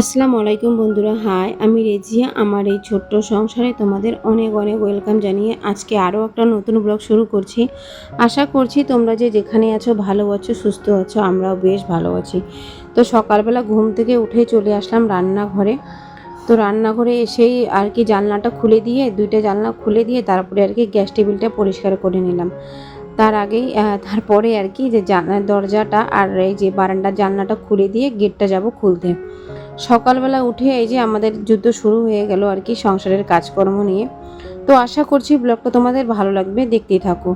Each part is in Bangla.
আসসালামু আলাইকুম বন্ধুরা, হাই। আমি রেজিয়া। আমার এই ছোট্ট সংসারে তোমাদের অনেক অনেক ওয়েলকাম জানিয়ে আজকে আরও একটা নতুন ব্লগ শুরু করছি। আশা করছি তোমরা যে যেখানে আছো ভালো আছো, সুস্থ আছো, আমরাও বেশ ভালো আছি। তো সকালবেলা ঘুম থেকে উঠে চলে আসলাম রান্নাঘরে। তো রান্নাঘরে এসেই আর কি জানলাটা খুলে দিয়ে, দুইটা জানলা খুলে দিয়ে তারপরে আর কি গ্যাস টেবিলটা পরিষ্কার করে নিলাম। তার আগেই তারপরে আর কি যে দরজাটা আর এই যে বারান্দার জানলাটা খুলে দিয়ে গেটটা যাব খুলতে। সকালবেলা উঠে এই যে আমাদের যুদ্ধ শুরু হয়ে গেল আর কি, সংসারের কাজকর্ম নিয়ে। তো আশা করছি ব্লগটা তোমাদের ভালো লাগবে, দেখতেই থাকো।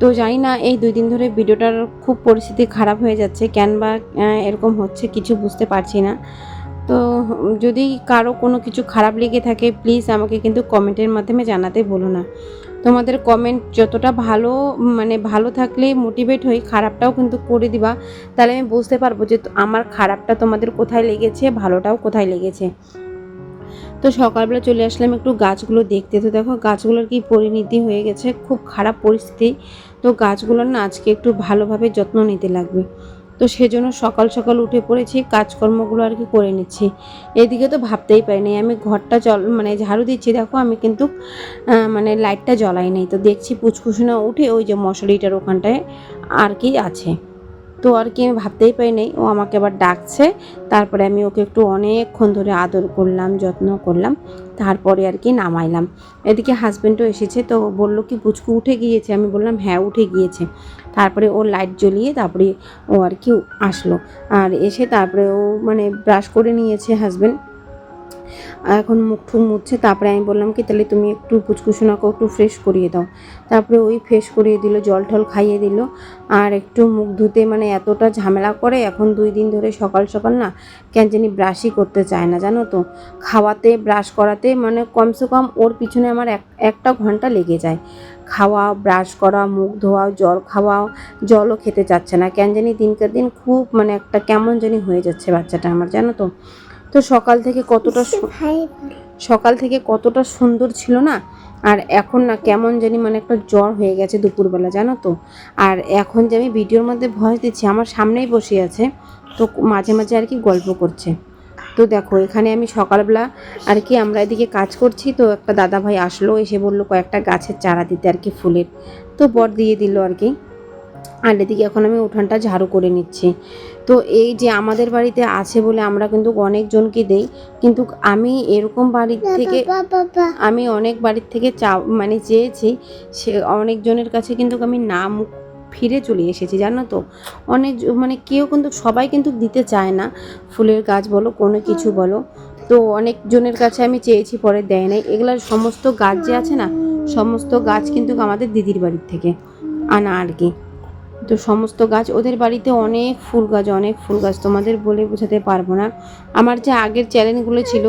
তো জানি না, এই দুই দিন ধরে ভিডিওটার খুব পরিস্থিতি খারাপ হয়ে যাচ্ছে, কেন বা এরকম হচ্ছে কিছু বুঝতে পারছি না। তো যদি কারও কোনো কিছু খারাপ লেগে থাকে প্লিজ আমাকে কিন্তু কমেন্টের মাধ্যমে জানাতে বলো না। তোমাদের কমেন্ট যতটা ভালো মানে ভালো থাকলে মোটিভেট হই, খারাপটাও কিন্তু করে দিবা। তাহলে আমি বুঝতে পারব যে আমার খারাপটা তোমাদের কোথায় লেগেছে, ভালোটাও কোথায় লেগেছে। তো সকালবেলা চলে আসলাম একটু গাছগুলো দেখতে। তো দেখো গাছগুলোর কি পরিণতি হয়ে গেছে, খুব খারাপ পরিস্থিতি। তো গাছগুলোর না আজকে একটু ভালোভাবে যত্ন নিতে লাগবে। তো সেজন্য সকাল সকাল উঠে পড়েছি, কাজকর্মগুলো আর কি করে নিচ্ছি। এদিকে তো ভাবতেই পারিনি, আমি ঘরটা জল মানে ঝাড়ু দিচ্ছি, দেখো আমি কিন্তু মানে লাইটটা জ্বলাই নেই। তো দেখছি পুচকুসুনা উঠে ওই যে মশারিটার ওখানটায় আর কি আছে। তো আর কি আমি ভাবতেই পারি নাই ও আমাকে আবার ডাকছে, তারপরে আমি ওকে একটু অনেকক্ষণ ধরে আদর করলাম, যত্ন করলাম, তারপরে আর কি নামাইলাম। এদিকে হাজব্যান্ডও এসেছে, তো বলল কি, পুচকু উঠে গিয়েছে? আমি বললাম হ্যাঁ উঠে গিয়েছে। তারপরে ও লাইট জ্বলিয়ে তারপরে ও আর কি আসলো। আর এসে তারপরে ও মানে ব্রাশ করে নিয়েছে হাজব্যান্ড এখন মুখ ঠুক মুছছে। তারপরে আমি বললাম কি, তাহলে তুমি একটু পুচকুসোনাকে একটু ফ্রেশ করিয়ে দাও। তারপরে ওই ফ্রেশ করিয়ে দিল, জল টল খাইয়ে দিল। আর একটু মুখ ধুতে মানে এতটা ঝামেলা করে, এখন দুই দিন ধরে সকাল সকাল না কেন জানি ব্রাশই করতে চায় না, জানো তো? খাওয়াতে ব্রাশ করাতে মানে কমসে কম ওর পিছনে আমার এক, একটা ঘণ্টা লেগে যায়। খাওয়া ব্রাশ করা, মুখ ধোয়া, জল খাওয়া, জলও খেতে চাচ্ছে না। কেন জানি দিনকে দিন খুব মানে একটা কেমন জানি হয়ে যাচ্ছে বাচ্চাটা আমার, জানো তো? তো সকাল থেকে কতটা সকাল থেকে কতটা সুন্দর ছিল না? আর এখন না কেমন জানি মানে একটা জ্বর হয়ে গেছে দুপুরবেলা জানো তো? আর এখন যে আমি ভিডিওর মধ্যে ভয় দিচ্ছি আমার সামনেই বসে আছে তো মাঝে মাঝে আর কি গল্প করছে। তো দেখো এখানে আমি সকালবেলা আর কি আমরা এদিকে কাজ করছি তো একটা দাদা ভাই আসলো এসে বলল কয়েকটা গাছের চারা দিতে আর কি ফুলের। তো বর দিয়ে দিল আর কি। আর এদিকে এখন আমি উঠানটা ঝাড়ু করে নিচ্ছি। তো এই যে আমাদের বাড়িতে আছে বলে আমরা কিন্তু অনেকজনকে দেই কিন্তু আমি এরকম বাড়ির থেকে আমি অনেক বাড়ির থেকে চা মানে চেয়েছি সে অনেকজনের কাছে কিন্তু আমি না মুখ ফিরে চলে এসেছি জানো তো? অনেক মানে কেউ কিন্তু সবাই কিন্তু দিতে চায় না। ফুলের গাছ বলো কোনো কিছু বলো। তো অনেকজনের কাছে আমি চেয়েছি পরে দেয় নাই। এগুলার সমস্ত গাছ যে আছে না সমস্ত গাছ কিন্তু আমাদের দিদির বাড়ির থেকে আনা আর কি। তো সমস্ত গাছ, ওদের বাড়িতে অনেক ফুল গাছ, অনেক ফুল গাছ, তোমাদের বলে বোঝাতে পারব না। আমার যে আগের চ্যানেলগুলো ছিল,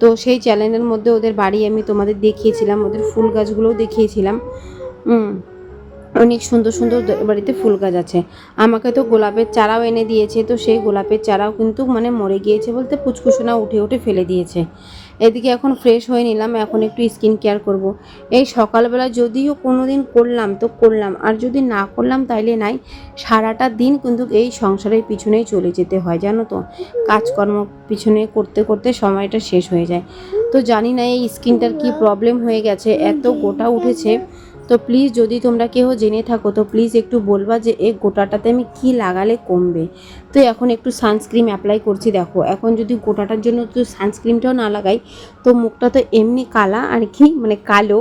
তো সেই চ্যানেলের মধ্যে ওদের বাড়ি আমি তোমাদের দেখিয়েছিলাম, ওদের ফুল গাছগুলোও দেখিয়েছিলাম। অনেক সুন্দর সুন্দর বাড়িতে ফুল গাছ আছে। আমাকে তো গোলাপের চারাও এনে দিয়েছে, তো সেই গোলাপের চারাও কিন্তু মানে মরে গিয়েছে বলতে পুচকুসোনা উঠে উঠে ফেলে দিয়েছে। এদিকে এখন ফ্রেশ হয়ে নিলাম, এখন একটু স্কিন কেয়ার করব। এই সকালবেলা যদিও কোনো দিন করলাম তো করলাম, আর যদি না করলাম তাইলে নাই, সারাটা দিন কিন্তু এই সংসারের পিছনেই চলে যেতে হয়, জানো তো কাজকর্ম পিছনে করতে করতে সময়টা শেষ হয়ে যায় তো জানি না এই স্কিনটার কি প্রবলেম হয়ে গেছে, এত গোটা উঠেছে তো প্লিজ যদি তোমরা কেউ জেনে থাকো, তো প্লিজ একটু বলবা যে এই গোটাটাতে আমি কি লাগালে কমবে? তো এখন একটু সানস্ক্রিন অ্যাপ্লাই করছি, দেখো। এখন যদি গোটাটার জন্য তো সানস্ক্রিনটাও না লাগাই, তো মুখটা তো এমনি কালা আর কি মানে কালো,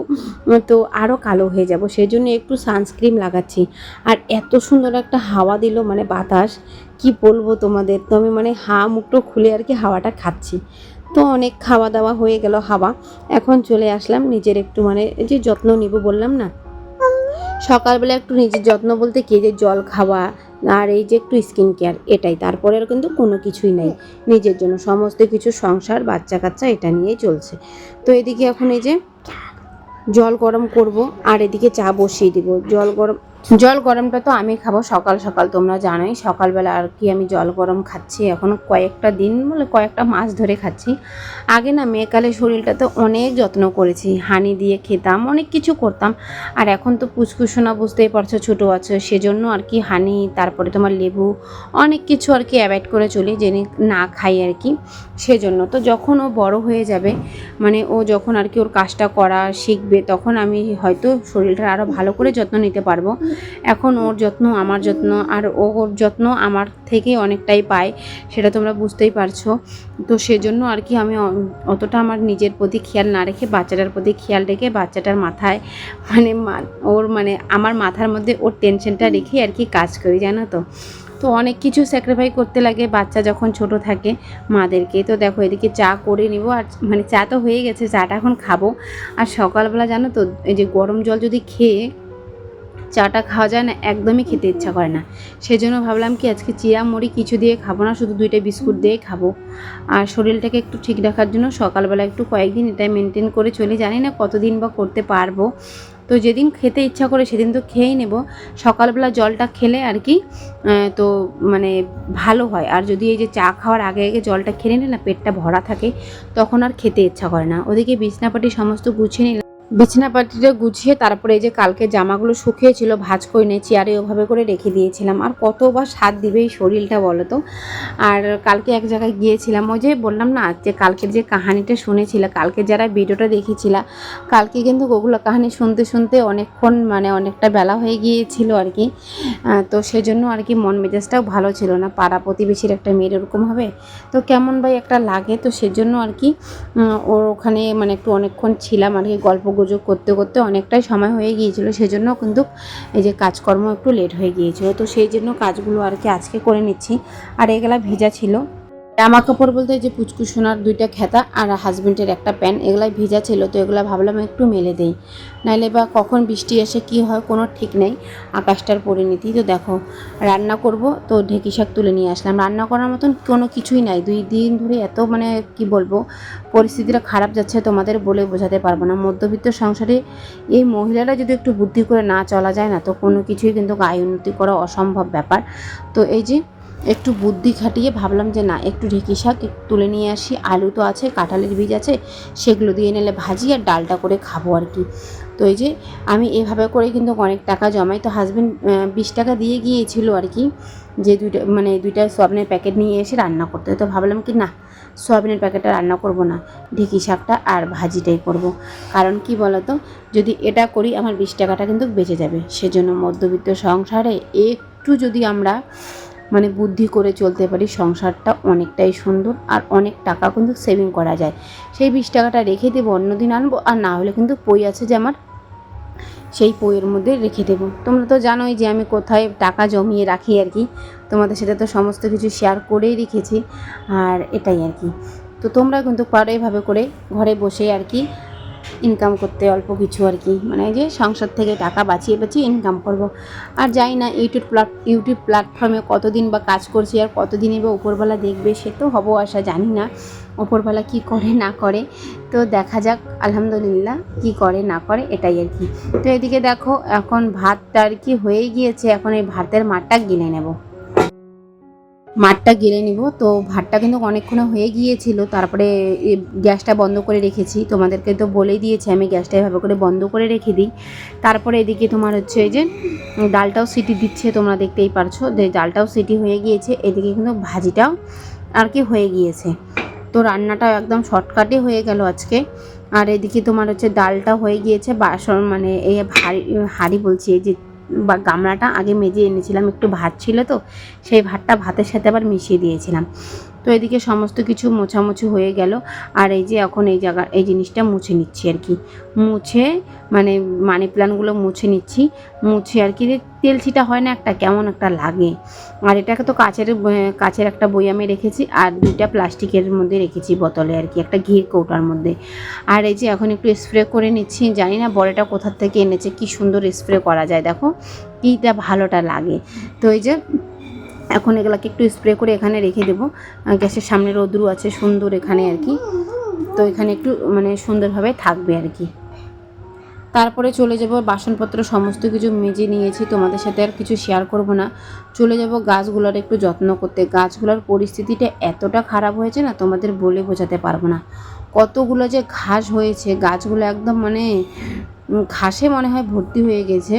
তো আরও কালো হয়ে যাব। সেই জন্য একটু সানস্ক্রিন লাগাচ্ছি। আর এত সুন্দর একটা হাওয়া দিল মানে বাতাস, কি বলব তোমাদের? তো আমি মানে হা মুখটা খুলে আর কি হাওয়াটা খাচ্ছি। তো অনেক খাওয়া দাওয়া হয়ে গেল হাওয়া। এখন চলে আসলাম নিজের একটু মানে যে যত্ন নিব বললাম না? সকালবেলা একটু নিজের যত্ন বলতে কি যে জল খাওয়া আর এই যে একটু স্কিন কেয়ার এটাই। তারপরে আর কিন্তু কোনো কিছুই নাই। নিজের জন্য সমস্ত কিছু সংসার বাচ্চা কাচ্চা এটা নিয়েই চলছে। তো এদিকে এখন এই যে জল গরম করব আর এদিকে চা বসিয়ে দিব। জল গরম জল গরমটা তো আমি খাব সকাল সকাল, তোমরা জানোই। সকালবেলা আর কি আমি জল গরম খাচ্ছি এখনও কয়েকটা দিন বলে কয়েকটা মাস ধরে খাচ্ছি। আগে না মেয়েকালে শরীরটা তো অনেক যত্ন করেছি, হানি দিয়ে খেতাম, অনেক কিছু করতাম। আর এখন তো পুচকুসোনা বুঝতেই পারছ, ছোটো আছে, সেজন্য আর কি হানি, তারপরে তোমার লেবু, অনেক কিছু আর কি অ্যাভয়েড করে চলি, জেনে না খাই আর কি। সেজন্য তো যখন ও বড় হয়ে যাবে মানে ও যখন আর কি ওর কাজটা করা শিখবে, তখন আমি হয়তো শরীরটা আরও ভালো করে যত্ন নিতে পারব। এখন ওর যত্ন, আমার যত্ন আর ওর যত্ন আমার থেকে অনেকটাই পায়, সেটা তোমরা বুঝতেই পারছ। তো সেজন্য আর কি আমি অতটা আমার নিজের প্রতি খেয়াল না রেখে বাচ্চাটার প্রতি খেয়াল রেখে বাচ্চাটার মাথায় মানে ওর মানে আমার মাথার মধ্যে ওর টেনশনটা রেখে আর কি কাজ করি, জানো তো। তো অনেক কিছু স্যাক্রিফাই করতে লাগে বাচ্চা যখন ছোট থাকে মাদেরকে। তো দেখো এদিকে চা করে নিব আর মানে চা তো হয়ে গেছে, চাটা এখন খাব। আর সকালবেলা জানো তো এই যে গরম জল যদি খেয়ে চাটা খাওয়া যায় না, একদমই খেতে ইচ্ছা করে না। সেজন্য ভাবলাম কি, আজকে চিরা মুড়ি কিছু দিয়ে খাব না, শুধু দুইটা বিস্কুট দিয়ে খাব। আর শরীরটাকে একটু ঠিক রাখার জন্য সকালবেলা একটু কয়েকদিন এটা মেনটেন করে চলি। জানি না কতদিন বা করতে পারব। তো যেদিন খেতে ইচ্ছা করে সেদিন তো খেয়েই নেব। সকালবেলা জলটা খেলে আর কি তো মানে ভালো হয়। আর যদি এই যে চা খাওয়ার আগে আগে জলটা খেলে নিলে না, পেটটা ভরা থাকে, তখন আর খেতে ইচ্ছা করে না। ওদিকে বিছনাপাটি সমস্ত গুছিয়ে নিলাম। বিছনাপাটিটা গুছিয়ে তারপরে এই যে কালকে জামাগুলো শুকিয়েছিল, ভাঁজ করে নিয়ে চেয়ারে ওভাবে করে রেখে দিয়েছিলাম। আর কতবার স্বাদ দিবে এই শরীরটা বলো তো? আর কালকে এক জায়গায় গিয়েছিলাম, ওই যে বললাম না যে কালকের যে কাহানিটা শুনেছিলে, কালকে যারা ভিডিওটা দেখেছিলা, কালকে কিন্তু ওগুলো কাহানি শুনতে শুনতে অনেকক্ষণ মানে অনেকটা বেলা হয়ে গিয়েছিল আর কি। তো সেজন্য আর কি মন মেজাজটাও ভালো ছিল না, পাড়া প্রতিবেশীর একটা মেয়ের ওরকম হবে। তো কেমন ভাই একটা লাগে, তো সেজন্য আর কি ওর ওখানে মানে একটু অনেকক্ষণ ছিলাম আর কি, গল্প গুজব করতে করতে অনেকটাই সময় হয়ে গিয়েছিল, সেজন্য কিন্তু এই যে কাজকর্ম একটু লেট হয়ে গিয়েছিল। তো সেই জন্য কাজগুলো আর কি আজকে করে নিচ্ছি। আর এগুলা ভেজা ছিল। জামা কাপড় বলতে যে পুচকু সোনার দুইটা খেতা আর হাজবেন্ডের একটা প্যান্ট, এগুলাই ভিজা ছিল, তো এগুলো ভাবলাম একটু মেলে দেই। নাইলে বা কখন বৃষ্টি এসে কি হয়, কোনো ঠিক নেই। আকাশটার পরিণতি, তো দেখো, রান্না করব, তো ঢেকি শাক তুলে নিয়ে আসলাম। রান্না করার মতন কোনো কিছুই নাই। দুই দিন ধরে এত মানে কি বলব, পরিস্থিতিটা খারাপ যাচ্ছে, তোমাদের বলে বোঝাতে পারব না। মধ্যবিত্ত সংসারে এই মহিলারা যদি একটু বুদ্ধি করে না চলা যায় না, তো কোনো কিছুই কিন্তু আয় উন্নতি করা অসম্ভব ব্যাপার। তো এই যে একটু বুদ্ধি খাটিয়ে ভাবলাম যে না, একটু ঢেকি শাক তুলে নিয়ে আসি। আলু তো আছে, কাঁঠালের বীজ আছে, সেগুলো দিয়ে নিলে ভাজি আর ডালটা করে খাব আর কি। তো এই যে আমি এভাবে করে কিন্তু অনেক টাকা জমাই। তো হাজব্যান্ড বিশ টাকা দিয়ে গিয়েছিল আর কি যে দুইটা মানে দুইটা সোয়াবিনের প্যাকেট নিয়ে এসে রান্না করতে। তো ভাবলাম কি না, সোয়াবিনের প্যাকেটটা রান্না করব না, ঢেকি শাকটা আর ভাজিটাই করব। কারণ কি বলতো, যদি এটা করি আমার বিশ টাকাটা কিন্তু বেঁচে যাবে। সেজন্য মধ্যবিত্ত সংসারে একটু যদি আমরা মানে বুদ্ধি করে চলতে পারি সংসারটা অনেকটাই সুন্দর আর অনেক টাকা কিন্তু সেভিং করা যায়। সেই বিশ টাকাটা রেখে দেবো, অন্যদিন আনব, আর না হলে কিন্তু পই আছে যে আমার সেই পইয়ের মধ্যে রেখে দেবো। তোমরা তো জানোই যে আমি কোথায় টাকা জমিয়ে রাখি আর কি। তোমাদের সাথে তো সমস্ত কিছু শেয়ার করেই রেখেছি, আর এটাই আর কি। তো তোমরা কিন্তু পারো এভাবে করে ঘরে বসে আর কি ইনকাম করতে অল্প কিছু আর কি। মানে যে সংসার থেকে টাকা বাঁচিয়ে বাঁচিয়ে ইনকাম করব। আর যাই না ইউটিউব প্লাট ইউটিউব প্ল্যাটফর্মে কতদিন বা কাজ করছি আর কতদিনই বা উপরবেলা দেখবে, সে তো হব আশা, জানি না উপরবেলা কি করে, না করে। তো দেখা যাক, আলহামদুলিল্লাহ কি করে, না করে, এটাই আর কি। তো এদিকে দেখো, এখন ভাতটা আর কি হয়ে গিয়েছে, এখন এই ভাতের মাঠটা গিলে নেব। মাঠটা গেলে নিব। তো ভাতটা কিন্তু অনেকক্ষণ হয়ে গিয়েছিল, তারপরে গ্যাসটা বন্ধ করে রেখেছি। তোমাদেরকে তো বলেই দিয়েছি আমি গ্যাসটা এভাবে করে বন্ধ করে রেখে দিই। তারপরে এদিকে তোমার হচ্ছে এই যে ডালটাও সিটি দিচ্ছে, তোমরা দেখতেই পারছ। যে ডালটাও সিটি হয়ে গিয়েছে, এদিকে কিন্তু ভাজিটাও আর কি হয়ে গিয়েছে। তো রান্নাটাও একদম শর্টকাটে হয়ে গেল আজকে। আর এদিকে তোমার হচ্ছে ডালটা হয়ে গিয়েছে, বাসন মানে এই হাড়ি হাড়ি বলছি, এই যে বা গামলাটা আগে মেজে এনেছিলাম, একটু ভাত ছিল তো, সেই ভাতটা ভাতের সাথে আবার মিশিয়ে দিয়েছিলাম। তো এদিকে সমস্ত কিছু মোছামুছি হয়ে গেল। আর এই যে এখন এই জায়গা, এই জিনিসটা মুছে নিচ্ছি আর কি। মুছে মানে মানি প্ল্যান্টগুলো মুছে নিচ্ছি। মুছে আর কি, যে তেল ছিটা হয় না একটা, কেমন একটা লাগে। আর এটাকে তো কাচের কাচের একটা বইয়ামে রেখেছি, আর দুইটা প্লাস্টিকের মধ্যে রেখেছি বোতলে আর কি, একটা ঘির কৌটার মধ্যে। আর এই যে এখন একটু স্প্রে করে নিচ্ছি, জানি না বড়টা কোথার থেকে এনেছে, কি সুন্দর স্প্রে করা যায়, দেখো। কীটা ভালোটা লাগে। তো এই যে এখন এগুলাকে একটু স্প্রে করে এখানে রেখে দেবো। গ্যাসের সামনে রোদ্রু আছে, সুন্দর এখানে আর কি। তো এখানে একটু মানে সুন্দরভাবে থাকবে আর কি। তারপরে চলে যাব, বাসনপত্র সমস্ত কিছু মেজে নিয়েছি, তোমাদের সাথে আর কিছু শেয়ার করব না। চলে যাব গাছগুলোর একটু যত্ন করতে। গাছগুলোর পরিস্থিতিটা এতটা খারাপ হয়েছে না, তোমাদের বলে বোঝাতে পারব না। কতগুলো যে ঘাস হয়েছে, গাছগুলো একদম মানে ঘাসে মনে হয় ভর্তি হয়ে গেছে।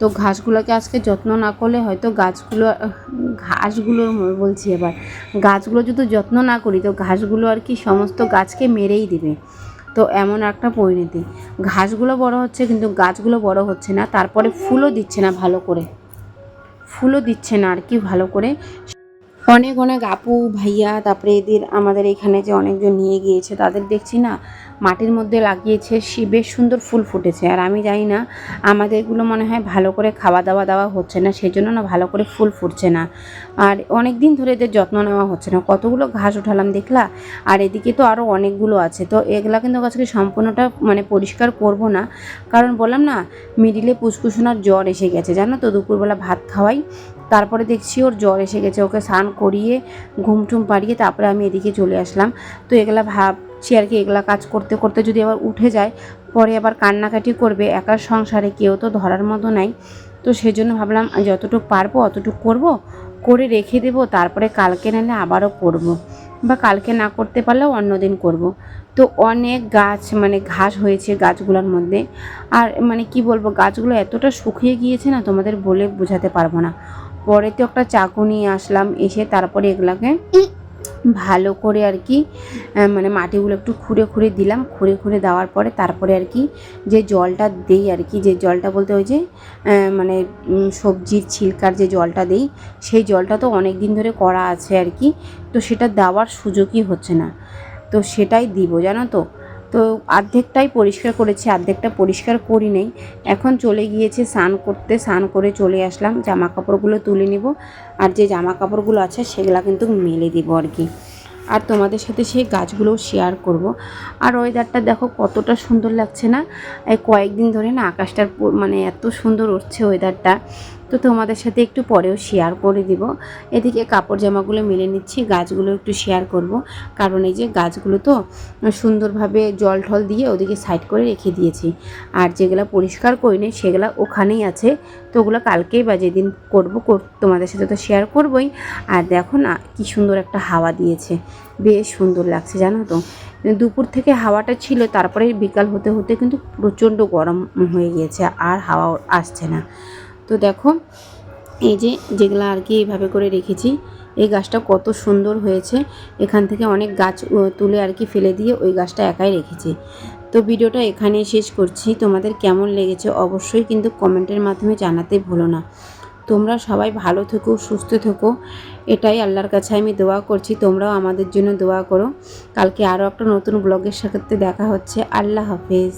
তো ঘাসগুলোকে আজকে যত্ন না করলে হয়তো গাছগুলো, ঘাসগুলো বলছি এবার, গাছগুলো যদি যত্ন না করি, তো ঘাসগুলো আর কি সমস্ত গাছকে মেরেই দিবে। তো এমন একটা পরিণতি। ঘাসগুলো বড় হচ্ছে কিন্তু গাছগুলো বড় হচ্ছে না, তারপরে ফুলও দিচ্ছে না ভালো করে। ফুলও দিচ্ছে না আর কি ভালো করে। অনেক অনেক আপু, ভাইয়া, তারপরে এদের, আমাদের এখানে যে অনেকজন নিয়ে গিয়েছে, তাদের দেখছি না মাটির মধ্যে লাগিয়েছে, সে বেশ সুন্দর ফুল ফুটেছে। আর আমি জানি না আমাদেরগুলো মনে হয় ভালো করে খাওয়া দাওয়া দেওয়া হচ্ছে না সেই জন্য না ভালো করে ফুল ফুটছে না। আর অনেক দিন ধরে এদের যত্ন নেওয়া হচ্ছে না। কতগুলো ঘাস উঠালাম দেখলা? আর এদিকে তো আরও অনেকগুলো আছে। তো এগুলা কিন্তু গাছকে সম্পূর্ণটা মানে পরিষ্কার করব না। কারণ বললাম না, মিডিলে পুচকুসোনার জ্বর এসে গেছে। জানো তো, দুপুরবেলা ভাত খাওয়াই তারপরে দেখছি ওর জ্বর এসে গেছে, ওকে স্নান করিয়ে ঘুম টুম পাড়িয়ে তারপরে আমি এদিকে চলে আসলাম তো এগুলা ভাবছি আর কি, এগুলা কাজ করতে করতে যদি আবার উঠে যায়, পরে আবার কান্নাকাটি করবে, একার সংসারে কেউ তো ধরার মতো নাই তো সেই জন্য ভাবলাম যতটুকু পারব অতটুকু করব, করে রেখে দেবো, তারপরে কালকে নাহলে আবারও করব। বা কালকে না করতে পারলেও অন্য দিন করব। তো অনেক গাছ মানে ঘাস হয়েছে গাছগুলোর মধ্যে আর মানে কি বলব, গাছগুলো এতটা শুকিয়ে গিয়েছে না, তোমাদের বলে বোঝাতে পারব না পরে তো একটা চাকু নিয়ে আসলাম, এসে তারপরে এগুলাকে ভালো করে আর কি মানে মাটিগুলো একটু খুঁড়ে খুঁড়ে দিলাম, খুঁড়ে খুঁড়ে দেওয়ার পরে তারপরে আর কি যে জলটা দেই আর কি, যে জলটা বলতে ওই যে মানে সবজির ছিলকার যে জলটা দেই, সেই জলটা তো অনেক দিন ধরে করা আছে আর কি, তো সেটা দেওয়ার সুযোগই হচ্ছে না। তো সেটাই দিব, জানো তো? তো অর্ধেকটাই পরিষ্কার করেছি অর্ধেকটা পরিষ্কার করি নেই। এখন চলে গিয়েছে স্নান করতে, স্নান করে চলে আসলাম জামা কাপড়গুলো তুলে নিব। আর যে জামা কাপড়গুলো আছে সেগুলো কিন্তু মেলে দিব আর কি। আর তোমাদের সাথে সেই গাছগুলোও শেয়ার করব। আর ওয়েদারটা দেখো কতটা সুন্দর লাগছে না। এই কয়েকদিন ধরে না আকাশটার মানে এত সুন্দর উঠছে ওয়েদারটা তো তোমাদের সাথে একটু পরেও শেয়ার করে দিব। এদিকে কাপড় জামাগুলো মেলে নিচ্ছি, গাছগুলো একটু শেয়ার করব। কারণ এই যে গাছগুলো তো সুন্দরভাবে জল ঠল দিয়ে ওদিকে সাইড করে রেখে দিয়েছি। আর যেগুলো পরিষ্কার করিনি সেগুলো ওখানেই আছে। তো ওগুলো কালকেই বা যেদিন করব, কর- তোমাদের সাথে তো শেয়ার করবই। আর দেখো না, কি সুন্দর একটা হাওয়া দিয়েছে। বেশ সুন্দর লাগছে, জানো তো। দুপুর থেকে হাওয়াটা ছিল, তারপরে বিকাল হতে হতে কিন্তু প্রচণ্ড গরম হয়ে গিয়েছে, আর হাওয়া আসছে না। তো দেখো, এই যে যেগুলো আর কি এইভাবে করে রেখেছি, এই গাছটা কত সুন্দর হয়েছে। এখান থেকে অনেক গাছ তুলে আর কি ফেলে দিয়ে ওই গাছটা একাই রেখেছি। তো ভিডিওটা এখানেই শেষ করছি। তোমাদের কেমন লেগেছে অবশ্যই কিন্তু কমেন্টের মাধ্যমে জানাতে ভুলো না। তোমরা সবাই ভালো থেকো, সুস্থ থেকো। এটাই আল্লাহর কাছে আমি দোয়া করছি। তোমরাও আমাদের জন্য দোয়া করো। কালকে আরও একটা নতুন ব্লগের সাথে দেখা হচ্ছে। আল্লাহ হাফেজ।